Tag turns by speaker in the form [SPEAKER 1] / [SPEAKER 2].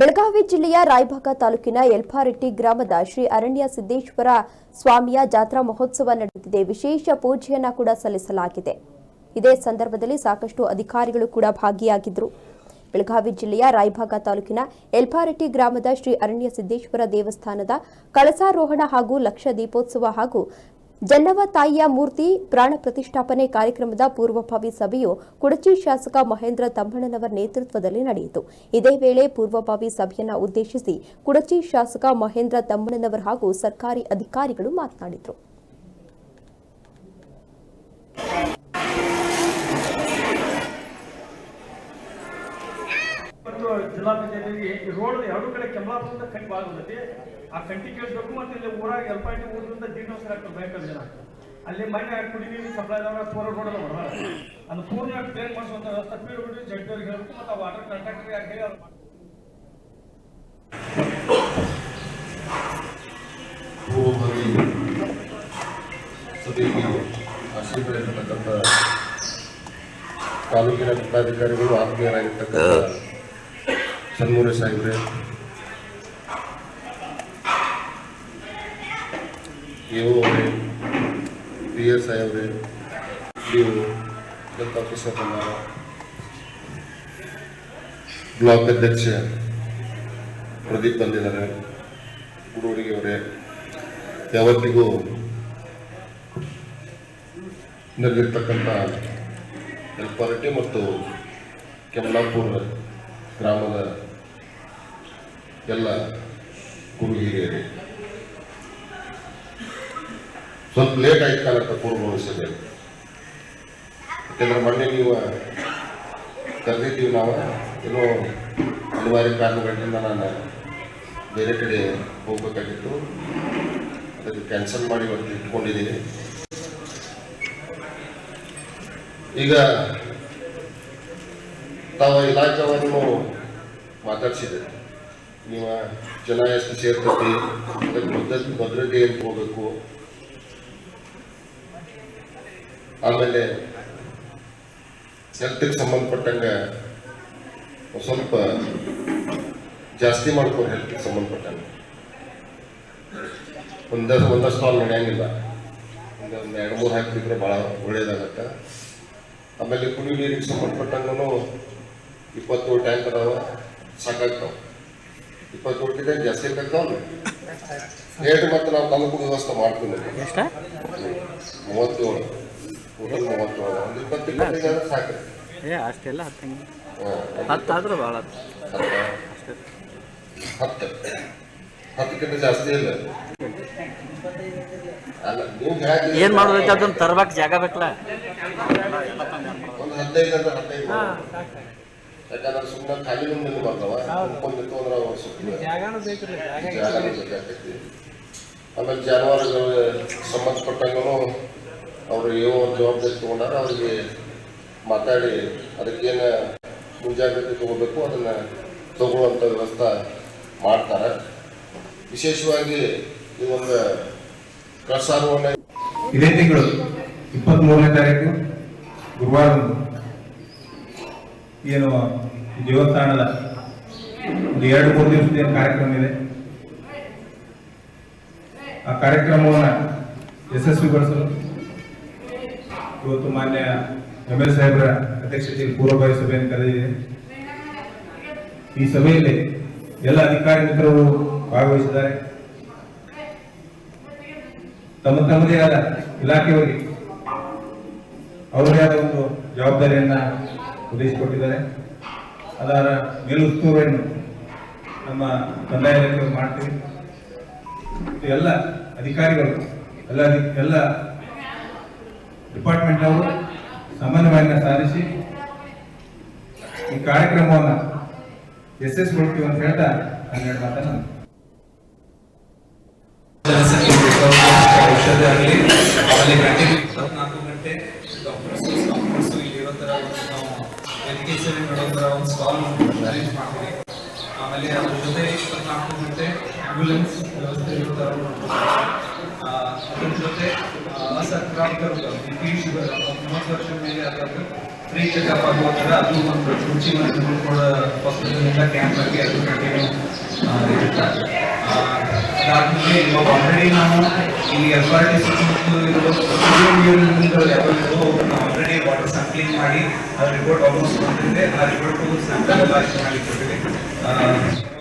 [SPEAKER 1] ಬೆಳಗಾವಿ ಜಿಲ್ಲೆಯ ರಾಯಭಾಗ ತಾಲೂಕಿನ ಯಲ್ಪಾರೆಟ್ಟಿ ಗ್ರಾಮದ ಶ್ರೀ ಅರಣ್ಯ ಸಿದ್ದೇಶ್ವರ ಸ್ವಾಮಿಯ ಜಾತ್ರಾ ಮಹೋತ್ಸವ ನಡೆದಿದೆ ವಿಶೇಷ ಪೂಜೆಯನ್ನ ಕೂಡ ಸಲ್ಲಿಸಲಾಗಿದೆ. ಇದೇ ಸಂದರ್ಭದಲ್ಲಿ ಸಾಕಷ್ಟು ಅಧಿಕಾರಿಗಳು ಕೂಡ ಭಾಗಿಯಾಗಿದ್ದರು. ಬೆಳಗಾವಿ ಜಿಲ್ಲೆಯ ರಾಯಭಾಗ ತಾಲೂಕಿನ ಎಲ್ಪಾರೆಟ್ಟಿ ಗ್ರಾಮದ ಶ್ರೀ ಅರಣ್ಯ ಸಿದ್ದೇಶ್ವರ ದೇವಸ್ಥಾನದ ಕಳಸಾರೋಹಣ ಹಾಗೂ ಲಕ್ಷ ದೀಪೋತ್ಸವ ಹಾಗೂ ಜನ್ನವ ತಾಯಿಯ ಮೂರ್ತಿ, ಪ್ರಾಣ ಪ್ರತಿಷ್ಠಾಪನೆ ಕಾರ್ಯಕ್ರಮದ ಪೂರ್ವಭಾವಿ ಸಭೆಯು ಕುಡಚಿ ಶಾಸಕ ಮಹೇಂದ್ರ ತಮ್ಮಣ್ಣನವರ ನೇತೃತ್ವದಲ್ಲಿ ನಡೆಯಿತು. ಇದೇ ವೇಳೆ ಪೂರ್ವಭಾವಿ ಸಭೆಯನ್ನ ಉದ್ದೇಶಿಸಿ ಕುಡಚಿ ಶಾಸಕ ಮಹೇಂದ್ರ ತಮ್ಮಣ್ಣನವರ್ ಹಾಗೂ ಸರ್ಕಾರಿ ಅಧಿಕಾರಿಗಳು ಮಾತನಾಡಿದರು.
[SPEAKER 2] ಪಂಚಾಯತಿಗೆ ಈ ರೋಡ್ ಎರಡು ಕಡೆ ಕೆಂಬಳಾಪುರದಿಂದ ಕಂಟಿ ಭಾಳ ಬಂದೈತಿ ಆ ಕಂಟಿ ಕೇಳಿಸ್ಬೇಕು ಮತ್ತೆ ಇಲ್ಲಿ ಊರಾಗ ಎಲ್ಪಾಟಿ ಊರಿಂದ ದೀರ್ಘವಸರ ಆಗ್ತದೆ ಬೇಕಾದ ಜನ. ಅಲ್ಲಿ ಮನೆ ಕುಡಿ ನೀರು ಸಪ್ಲೈ ಫೋರ್ ಪೂರ ರೋಡ್ ಅಲ್ಲಿ ಹೊಡೆದಾರ ಅದು ಪೂರ್ಣ ಕ್ಲಿಯರ್ ಮಾಡಿಸುವಂತ ವ್ಯವಸ್ಥೆ ಪಿ ಡಬ್ಲ್ಯೂ ಜಡ್ಡವ್ರಿಗೆ ಹೇಳಬೇಕು ಮತ್ತು ವಾಟರ್ ಕಾಂಟ್ರಾಕ್ಟರ್ಗೆ ಯಾಕೆ ಹೇಳಿ ಅವ್ರು
[SPEAKER 3] ತಾಲೂಕಿನ ಜಿಲ್ಲಾಧಿಕಾರಿಗಳು ಆತ್ಮೀಯರಾಗಿರ್ತಕ್ಕಂಥ ಸನ್ಮೂರ ಸಾಹೇಬ್ರೆ ಓ ಅವರೇ ಪಿ ಎಸ್ ಐ ಅವರೇ, ಡಿ ಒ ಹೆಲ್ತ್ ಆಫೀಸರ್ ಬಂದಾರ ಬ್ಲಾಕ್ ಅಧ್ಯಕ್ಷ ಪ್ರದೀಪ್ ಬಂದಿದ್ದಾರೆ. ಗುಡೂರಿಗೆ ಅವರೇ, ಯಾವತ್ತಿಗೂ ನೆರವೇರ್ತಕ್ಕಂಥ ಎಲ್ಪಾರಟ್ಟಿ ಮತ್ತು ಕೆಮಲಾಪುರ ಗ್ರಾಮದ ಎಲ್ಲ ಗುರು ಹಿರಿಯರು ಸ್ವಲ್ಪ ಲೇಟ್ ಆಯ್ತು ಕಾಲಕ್ಕೆ ಪೂರ್ವಭವಿಸಿದೆ ಯಾಕೆಂದ್ರೆ ಮೊನ್ನೆ ನೀವು ಕರೆದಿದ್ದೀವಿ ನಾವು, ಏನೋ ಅನಿವಾರ್ಯ ಕಾರಣಗಳಿಂದ ನಾನು ಬೇರೆ ಕಡೆ ಹೋಗ್ಬೇಕಾಗಿತ್ತು. ಅದಕ್ಕೆ ಕ್ಯಾನ್ಸಲ್ ಮಾಡಿ ಇವತ್ತು ಇಟ್ಕೊಂಡಿದ್ದೀನಿ. ಈಗ ತಾವು ಇಲಾಖೆಯನ್ನು ಮಾತಾಡ್ಸಿದೆ ನೀವು ಜನ ಎಷ್ಟು ಸೇರ್ತೈತಿ, ಅದಕ್ಕೆ ಭದ್ರತೆ ಭದ್ರತೆ ಏನು ಹೋಗ್ಬೇಕು. ಆಮೇಲೆ ಹೆಲ್ತ್ಗೆ ಸಂಬಂಧಪಟ್ಟಂಗೆ ಸ್ವಲ್ಪ ಜಾಸ್ತಿ ಮಾಡ್ಕೋ ಹೆಲ್ತ್ಗೆ ಸಂಬಂಧಪಟ್ಟಂಗೆ. ಒಂದ ಒಂದ ಸ್ಟಾಲ್ ನಡೆಯಂಗಿಲ್ಲ ಒಂದು ಎರಡು ಮೂರು ಹಾಕಿದ್ರೆ ಭಾಳ ಒಳ್ಳೇದಾಗತ್ತೆ. ಆಮೇಲೆ ಕುಡಿ ನೀರಿಗೆ ಸಂಬಂಧಪಟ್ಟಂಗೂ ಇಪ್ಪತ್ತೇಳು ಟ್ಯಾಂಕ್ ಅದಾವ, ಸಾಕಾಗ್ತಾವ. ಇಪ್ಪತ್ತೇಳು ಟ್ಯಾಂಕ್ ಜಾಸ್ತಿ ಬೇಕಾಗ್ತಾವಲ್ಲ ರೇಟ್ ಮತ್ತೆ ನಾವು ತಂದು ವ್ಯವಸ್ಥೆ ಮಾಡ್ತೀವಿ
[SPEAKER 4] ಎಷ್ಟ?
[SPEAKER 3] ಮೂವತ್ತೇಳು. ಟೋಟಲ್ ಮೂವತ್ತೇಳು. ಒಂದು ಇಪ್ಪತ್ತು ಇಪ್ಪತ್ತೈದು ಸಾಕು.
[SPEAKER 4] ಏ ಅಷ್ಟೆಲ್ಲ ಹತ್ತಂಗೆ?
[SPEAKER 3] ಹ್ಮ್.
[SPEAKER 4] ಹತ್ತು ಆದ್ರೆ ಭಾಳ
[SPEAKER 3] ಹತ್ತು. ಹತ್ತು. ಹತ್ತಕ್ಕಿಂತ ಜಾಸ್ತಿ ಇಲ್ಲ.
[SPEAKER 4] ಏನು ಮಾಡೋದೈತೆ ಅದನ್ನ ತರ್ಬೇಕು ಜಾಗ ಬೇಕಲ್ಲ?
[SPEAKER 3] ಒಂದು ಹದಿನೈದು ಅಂದ್ರೆ ಹದಿನೈದು. ಯಾಕಂದ್ರೆ ಸುಮ್ಮನೆ ಖಾಲಿ ಮುಂದೆ ಬರ್ತಾವ ತುಂಬ್ಕೊಂಡು ನಿಂತು ಅಂದ್ರೆ ಅವ್ರು ಸುಮ್ಮನೆ ಜಾಗನೂ ಬೇಕಾಗ್ತೈತಿ. ಆಮೇಲೆ ಜಾನುವಾರುಗಳು ಸಂಬಂಧಪಟ್ಟಂಗೂ ಅವರು ಏನೋ ಒಂದು ಜವಾಬ್ದಾರಿ ತೊಗೊಂಡಾರ ಅವ್ರಿಗೆ ಮಾತಾಡಿ ಅದಕ್ಕೇನು ಮುಂಜಾಗ್ರತೆ ತಗೋಬೇಕು ಅದನ್ನ ತಗೊಳ್ಳುವಂಥ ವ್ಯವಸ್ಥೆ ಮಾಡ್ತಾರೆ. ವಿಶೇಷವಾಗಿ ಈ ಒಂದು ಕಳಸಾರೋಹಣ
[SPEAKER 5] ಇದೇ ತಿಂಗಳು ಇಪ್ಪತ್ತ್ ಮೂರನೇ ತಾರೀಕು ಗುರುವಾರದಂದು ಏನು ದೇವಸ್ಥಾನದ ಒಂದು ಎರಡು, ಮೂರು ದಿವಸದ ಏನು ಕಾರ್ಯಕ್ರಮ ಇದೆ? ಆ ಕಾರ್ಯಕ್ರಮವನ್ನು ಯಶಸ್ವಿಗೊಳಿಸಲು ಇವತ್ತು ಮಾನ್ಯ ಎಂ ಎಲ್ ಸಾಹೇಬರ ಅಧ್ಯಕ್ಷತೆಯಲ್ಲಿ ಪೂರ್ವಭಾವಿ ಸಭೆಯನ್ನು ಕರೆದಿದೆ. ಈ ಸಭೆಯಲ್ಲಿ ಎಲ್ಲ ಅಧಿಕಾರಿ ಮಿತ್ರರು ಭಾಗವಹಿಸಿದ್ದಾರೆ. ತಮ್ಮ ತಮ್ಮದೇ ಆದ ಇಲಾಖೆಯವರಿಗೆ ಅವರೇ ಆದ ಒಂದು ಜವಾಬ್ದಾರಿಯನ್ನ ಒದಗಿಸಿಕೊಟ್ಟಿದ್ದಾರೆ ಅದರ ಮೇಲುಸ್ತುವಾರಿಯನ್ನು ನಮ್ಮ ಕಂದಾಯ ಇಲಾಖೆ ಮಾಡ್ತೀವಿ ಎಲ್ಲ ಅಧಿಕಾರಿಗಳು, ಎಲ್ಲ ಎಲ್ಲ ಡಿಪಾರ್ಟ್ಮೆಂಟ್ ಅವರು ಸಮನ್ವಯನ ಸಾಧಿಸಿ ಈ ಕಾರ್ಯಕ್ರಮವನ್ನು ಕೊಡ್ತೀವಿ ಅಂತ ಹೇಳ್ತಾ ಹನ್ನೆರಡು ಮಾತನ್ನು.
[SPEAKER 6] ಜನಸಂಖ್ಯೆ ಔಷಧ ಆಗಲಿ ಆಮೇಲೆ ಎಜುಕೇಶನ್ ಕಡೆಯಿಂದ ಒಂದು ಸ್ಟಾಲ್ ಅರೇಂಜ್ ಮಾಡ್ತೀವಿ ಆಮೇಲೆ ಅದ್ರ ಜೊತೆ ಇಪ್ಪತ್ನಾಲ್ಕು ಗಂಟೆ ಆ್ಯಂಬುಲೆನ್ಸ್ ವ್ಯವಸ್ಥೆ ಇರ್ತಾರೆ ಅದ್ರ ಜೊತೆ ಅಸಕ್ರಾಂತರು ಪಿ ಯು ಮೂವತ್ತು ವರ್ಷ ಮೇಲೆ ಅದಕ್ಕೆ ಫ್ರೀ ಚೆಕಪ್ ಆಗುವ ಥರ ಅದು ಒಂದು ರುಚಿ ಮತ್ತು ಕೂಡ ಹಾಸ್ಪಿಟಲಿಂದ ಕ್ಯಾಂಪ್ ಆಗಿ ಅದು ಕಂಟಿನ್ಯೂ ಇರುತ್ತೆ. ಅದಾದಮೇಲೆ ಇವಾಗ ಆಲ್ರೆಡಿ ನಾವು ಇಲ್ಲಿ ಎಫ್ ಆರ್ ಟಿ ಸಿ ಇರುವ ಯಾವ ವಾಟರ್ ಸ್ಯಾಂಪ್ಲಿಂಗ್ ಮಾಡಿ ಆ ರಿಪೋರ್ಟ್ ಆಲ್ಮೋಸ್ಟ್ ಬಂದಿದೆ. ಆ ರಿಪೋರ್ಟ್ ಸ್ಯಾಂಪಲ್ ಎಲ್ಲ ಮಾಡಿ ಕೊಟ್ಟಿದೆ